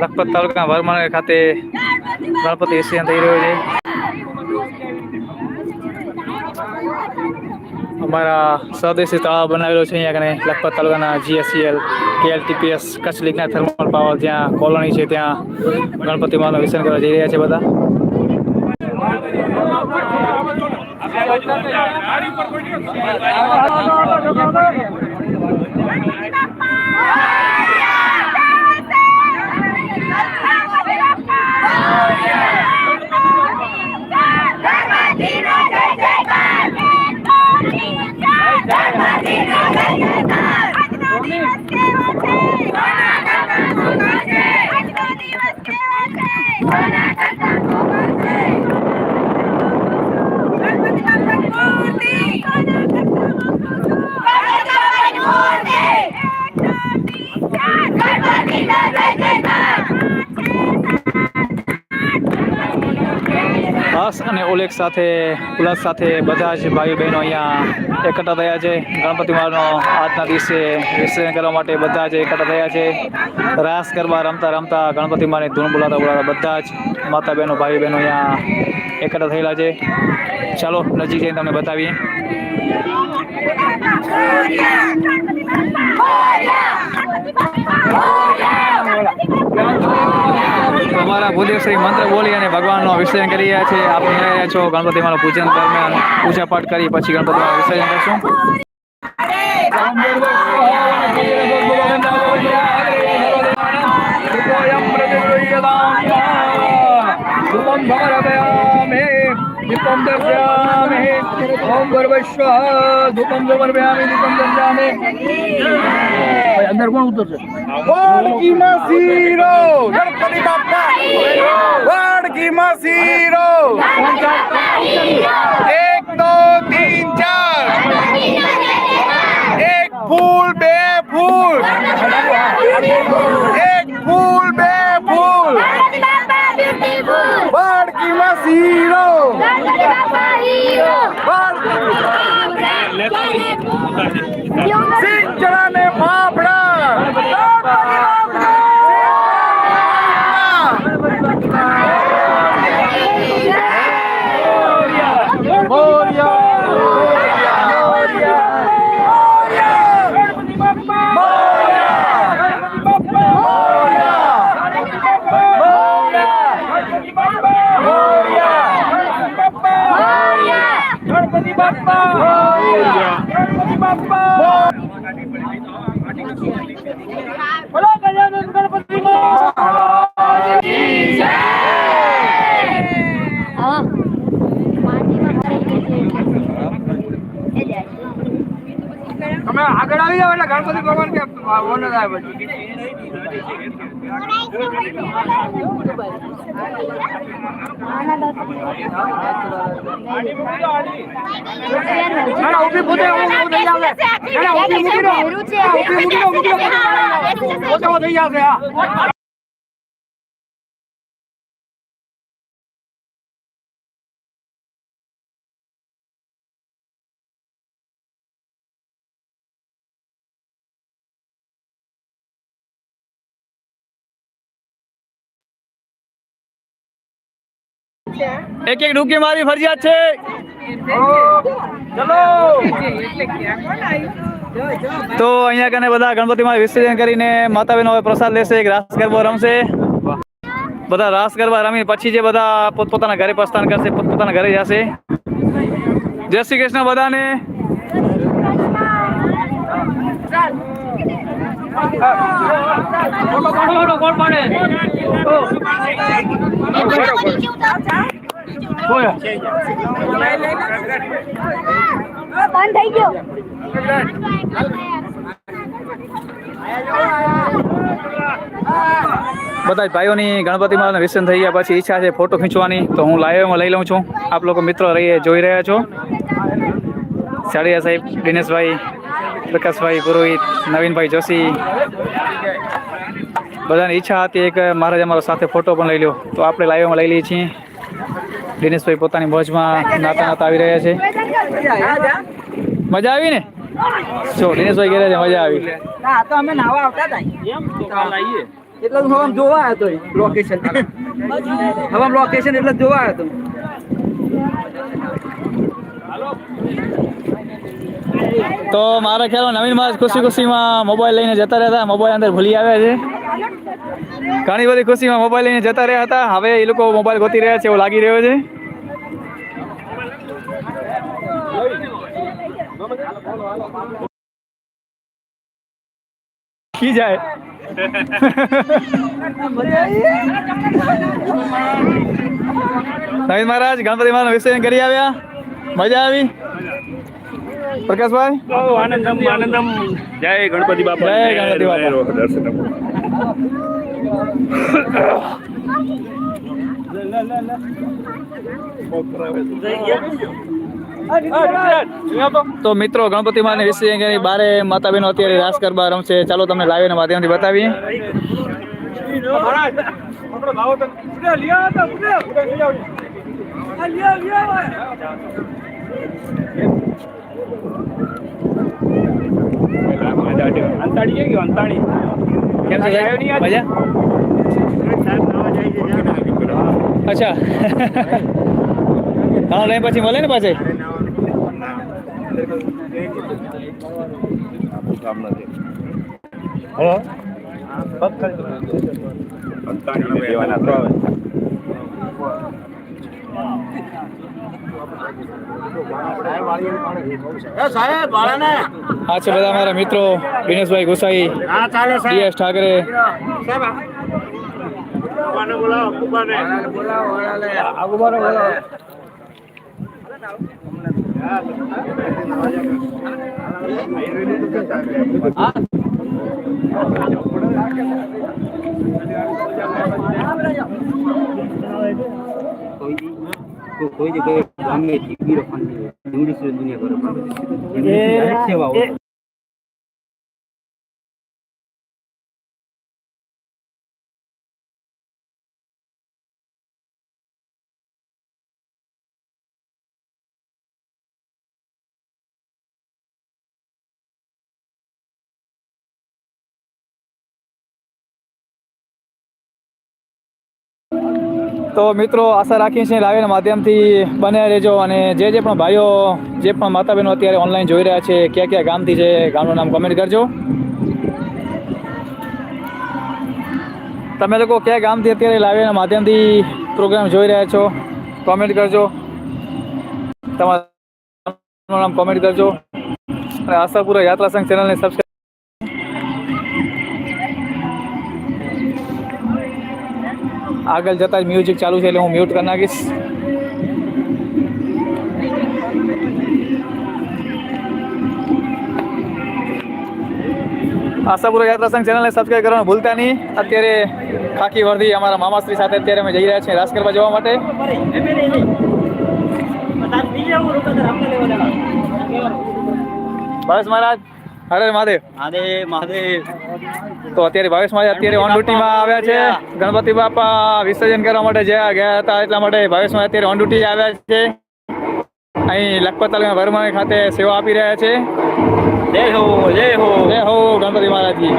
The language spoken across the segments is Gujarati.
લખપત તાલુકા વરમાળ ખાતે ગણપતિ વિસર્જન થઈ રહ્યું છે. અમારા સ્વદેશી તળાવ બનાવેલો છે અહીંયા કને, લખપત તાલુકાના જીએસસીએલ, કેએલટીપીએસ, કચ્છ લીગના થર્મલ પાવર જ્યાં કોલોની છે, ત્યાં ગણપતિ માનું વિસર્જન કરવા જઈ રહ્યા છે બધા. ¡Al હર્ષ અને ઉલ્લેખ સાથે, ઉલ્લાસ સાથે બધા જ ભાઈ બહેનો અહીંયા એકઠા થયા છે. ગણપતિ માનો આજના દિવસે વિસર્જન કરવા માટે બધા જ એકઠા થયા છે. રાસ ગરબા રમતા રમતા ગણપતિ માને ધૂન બોલાતા બોલાતા બધા જ માતા બહેનો ભાઈ બહેનો અહીંયા એકઠા થયેલા છે. ચાલો નજીક જઈને તમને બતાવીએ. અમારા ભૂદેવશ્રી મંત્ર બોલી અને ભગવાનનો વિસર્જન કરી રહ્યા છે. આપ રહ્યા છો ગણપતિ પૂજન દરમિયાન પૂજા પાઠ કરી પછી ગણપતિ વિસર્જન કરશું. ધૂપમ दीपम दर्शयामहे ओम गर्वश्व धूपम समर्पयामि दीपम दर्शयामि भाई अंदर कौन उतर से वाड की मसीरो गणपति बाप्पा वाड की मसीरो આવી જાવ એટલે ગણપતિ ભગવાન કે ઓનર થાય પછી ના પોતે ઊભી થઈ ના ના મૂકી દો ઊભી મૂકી દો મૂકી દો પોતે થઈ આવશે એક એક ડૂબકી મારી ફરજિયાત છે. તો અહીંયા કને બધા ગણપતિમાં વિસર્જન કરીને માતા બહેનો હવે પ્રસાદ લેશે એક રાસ ગરબો રમશે. બધા રાસ ગરબા રમી પછી જે બધા પોતપોતાના ઘરે પ્રસ્થાન કરશે પોતપોતાના ઘરે જશે. જય શ્રી કૃષ્ણ બધાને. બંધ થઈ બધા ભાઈઓની ગણપતિમાં વિસર્જન થઈ ગયા પછી ઈચ્છા છે ફોટો ખીંચવાની. તો હું લાઈવમાં લઈ લઉં છું. આપ લોકો મિત્રો રહીએ, જોઈ રહ્યા છો. સાડિયા સાહેબ, દિનેશભાઈ પ્રકાશભાઈ પુરોહિત નવીનભાઈ જોશી. બધાની ઈચ્છા હતી એક મહારાજ અમારો સાથે ફોટો પણ લઈ લ્યો. તો આપણે લાઈવમાં લઈ લઈએ છીએ. દિનેશભાઈ પોતાની મોજમાં નાતા નાતા આવી રહ્યા છે. મજા આવી ને? જો દિનેશભાઈ ઘેરે છે મજા આવી. હા તો અમે નાવા આવતા હતા એમ તો કાલ આવીએ. એટલે હું જોવા આવ્યો તો લોકેશન હવે લોકેશન એટલે જોવા આવ્યો તો તો મારા ખ્યાલમાં નવીન માસ ખુશી ખુશીમાં મોબાઈલ લઈને જતા રહેતા મોબાઈલ અંદર ભૂલી આવ્યા છે. ઘણી બધી ખુશીમાં મોબાઈલ લઈને જતા રહ્યા હતા. હવે એ લોકો મોબાઈલ ગોતી રહ્યા છે, એવું લાગી રહ્યો છે. કી જાય? નવીન મહારાજ, ગણપતિ મહારાજ વિસર્જન કરી આવ્યા. મજા આવી? પ્રકાશભાઈ? આનંદમ આનંદમ. જય ગણપતિ બાપા. જય ગણપતિ બાપા. દર્શન તો મિત્રો ગણપતિ માની વિશે બારે માતા બહેનો અત્યારે રાસ ગરબા રમશે. ચાલો તમને લાવી ના માધ્યમથી બતાવીએ. અંતાડી ગયો અંતાડી કેમ છે? મજા અચ્છા ટાઈમ પછી મળે ને પાછી અંતાણી તો આવે આ છે બધા મારા મિત્રો દિનેશભાઈ ગોસાઈ ડીએસ ઠાકરે. કોઈ જગ્યાએ ગામે ટીવી રખવાની ઇંગ્લિશ દુનિયા કરો સેવા તો મિત્રો, આશા રાખીએ છીએ લાવીના માધ્યમથી બન્યા રહેજો અને જે જે પણ ભાઈઓ, જે પણ માતા બહેનો અત્યારે ઓનલાઈન જોઈ રહ્યા છે, ક્યાં ક્યાં ગામથી છે, ગામનું નામ કમેન્ટ કરજો. તમે લોકો કયા ગામથી અત્યારે લાવીના માધ્યમથી પ્રોગ્રામ જોઈ રહ્યા છો કોમેન્ટ કરજો. તમારું નામ કોમેન્ટ કરજો. અને આશાપુરા યાત્રા સંઘ ચેનલને સબસ્ક્રાઈબ આગળ જતા જ મ્યુઝિક ચાલુ છે એટલે હું મ્યુટ કરી નાખીશ. આશાપુરા યાત્રા સંઘ ચેનલને સબસ્ક્રાઈબ કરવાનું ભૂલતા નહીં. અત્યારે ખાકી વર્ધી અમારા મામાશ્રી સાથે અત્યારે અમે જઈ રહ્યા છીએ રાસ કરવા જવા માટે. બસ મહારાજ. હરે મહાદેવ. મહાદેવ મહાદેવ. તો અત્યારે ભાવેશભાઈ અત્યારે ઓન ડ્યુટીમાં આવ્યા છે. ગણપતિ બાપા વિસર્જન કરવા માટે જ્યાં ગયા હતા એટલા માટે ભાવેશભાઈ અત્યારે ઓન ડ્યુટી આવ્યા છે. અહીં લખપત તાલુકા વરમાણી ખાતે સેવા આપી રહ્યા છે. જય હો જય હો. જય હો ગણપતિ મહારાજજી.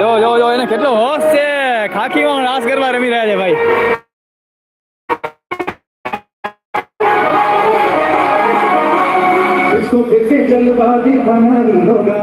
જો જો જો એને કેટલો હોશ છે. ખાખીમાં રાસ ગરબા રમી રહ્યા છે ભાઈ. इसको फिर से चल बाजी बनानी होगा